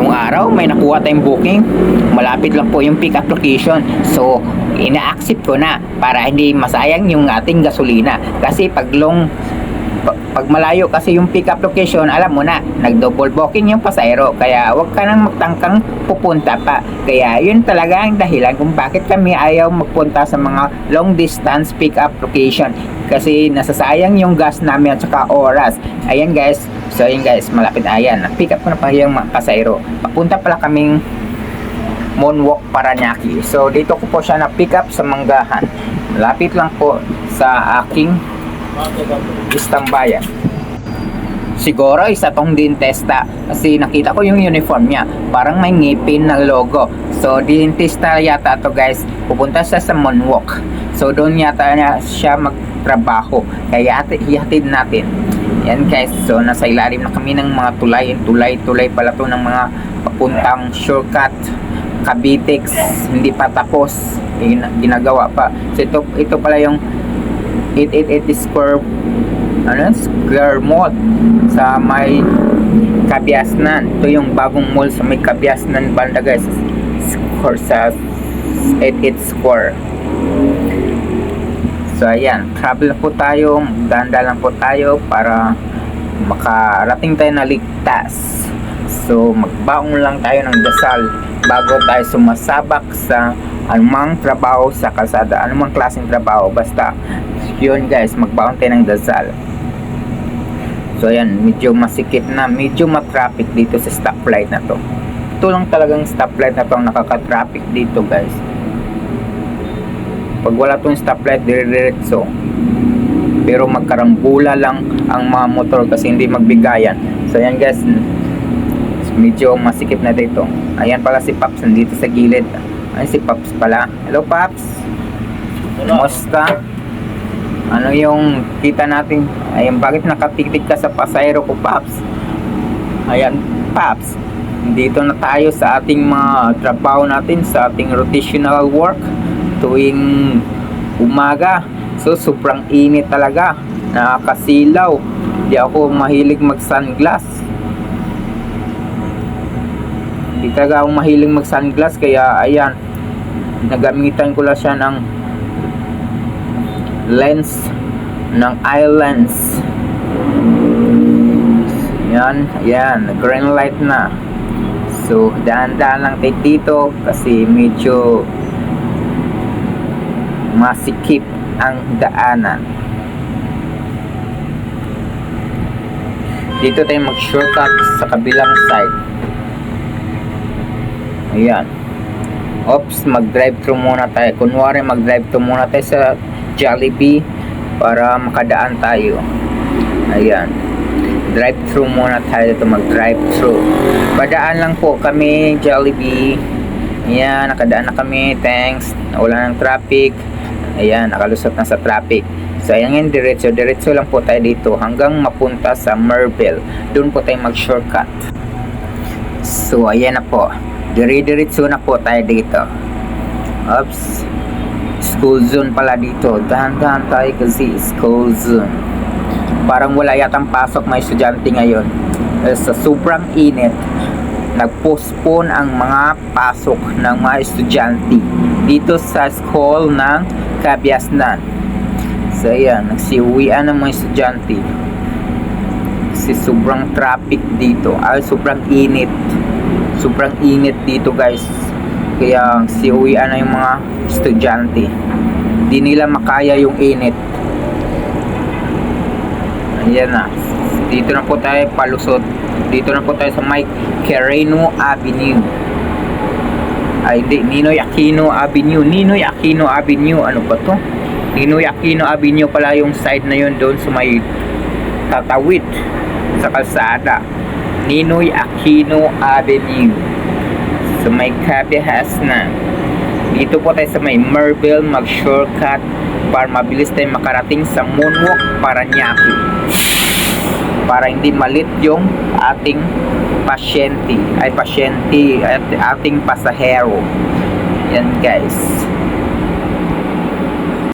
ngayong araw may nakuha tayong booking. Malapit lang po yung pick up location. So, ina-accept ko na para hindi masayang yung ating gasolina. Kasi pag long pa- pag malayo kasi yung pick up location, alam mo na, nag-double booking yung pasayro. Kaya wag ka nang magtangkang pupunta pa. Kaya yun talaga ang dahilan kung bakit kami ayaw magpunta sa mga long distance pick up location. Kasi nasasayang yung gas namin at saka oras. Ayan guys, so ayan guys, malapit na ayan. Pick up ko na pa yung pasayro. Papunta pala kaming Moonwalk Paranaque. So dito ko po siya na pick up sa Manggahan. Malapit lang po sa aking istambayan. Siguro isa tong dentista kasi nakita ko yung uniform niya. Parang may ngipin na logo. So dentista yata to guys. Pupunta siya sa Moonwalk. So doon yata niya siya magtrabaho. Kaya ati- ihatid natin. Yan guys. So nasa ilalim na kami ng mga tulay. Tulay, tulay pala to ng mga papuntang shortcut. Cavitex. Hindi pa tapos. Gina- Ginagawa pa. So ito, ito pala yung 888 square ano, square mall sa may Kabiasnan. Ito yung bagong mall sa may Kabiasnan banda guys. Square sa 88 square. So ayan, travel po tayo, danda lang po tayo para makarating tayo na ligtas. So magbaong lang tayo ng dasal bago tayo sumasabak sa anumang trabaho sa kalsada, anumang klaseng trabaho. Basta yun guys, magbaon tayo ng dasal. So ayan, medyo masikip na, medyo matraffic dito sa stoplight na to. Ito lang talagang stoplight na to ang nakaka-traffic dito guys. Pag wala tong stoplight, dire-diretso. Pero magkarambula lang ang mga motor kasi hindi magbigayan. So ayan guys, medyo masikip na dito. Ayan pala si Paps nandito sa gilid. Ayan si Paps pala. Hello Paps. Kumusta? Ano yung kita natin? Ayan, bakit nakatitig ka sa pasayro ko, Paps? Ayan, Paps. Dito na tayo sa ating mga trabaho natin, sa ating rotational work tuwing umaga. So, sobrang init talaga. Nakakasilaw. Di ako mahilig mag-sunglass. Di talaga ako mahilig mag-sunglass, kaya ayan, nagamitan ko lang siya ng lens ng eye lens yan, yan, green light na so, daan-daan lang tayo dito kasi medyo masikip ang daanan dito tayo mag shortcut sa kabilang side ayan Ops, mag-drive thru muna tayo. Kunwari, mag-drive thru muna tayo sa Jollibee para makadaan tayo. Ayan. Drive thru muna tayo ito mag-drive thru. Padaan lang po kami Jollibee. Ayan, nakadaan na kami. Thanks. Wala ng traffic. Ayan, nakalusot na sa traffic. So, ayan ngayon, diretso. Diretso lang po tayo dito hanggang mapunta sa Merville. Doon po tayo mag-shortcut. So, ayan na po. Dire-diretso na po tayo dito. Oops. School zone pala dito. Dahan-dahan tayo kasi school zone. Parang wala yatang pasok mga estudyante ngayon. Eh, sa sobrang init, nag-postpone ang mga pasok ng mga estudyante dito sa school ng Kabiasnan. So ayan, nagsiuwian ng mga estudyante. Kasi sobrang traffic dito. Ay, sobrang init sobrang init dito guys kaya siuwian na yung mga estudyante di nila makaya yung init ayan na dito na po tayo palusot dito na po tayo sa may Quirino Avenue. Ay hindi Ninoy Aquino Avenue. Ninoy Aquino Avenue. Ano ba to? Ninoy Aquino Avenue pala yung side na yun doon sa may tatawid sa kalsada. Ninoy Aquino Avenue. Sa may Cabihas na. Dito po tayo sa may Merville mag shortcut para mabilis tayo makarating sa Moonwalk Paranaque para hindi malit yung ating pasyente ay pasyente at ating pasahero. Yan guys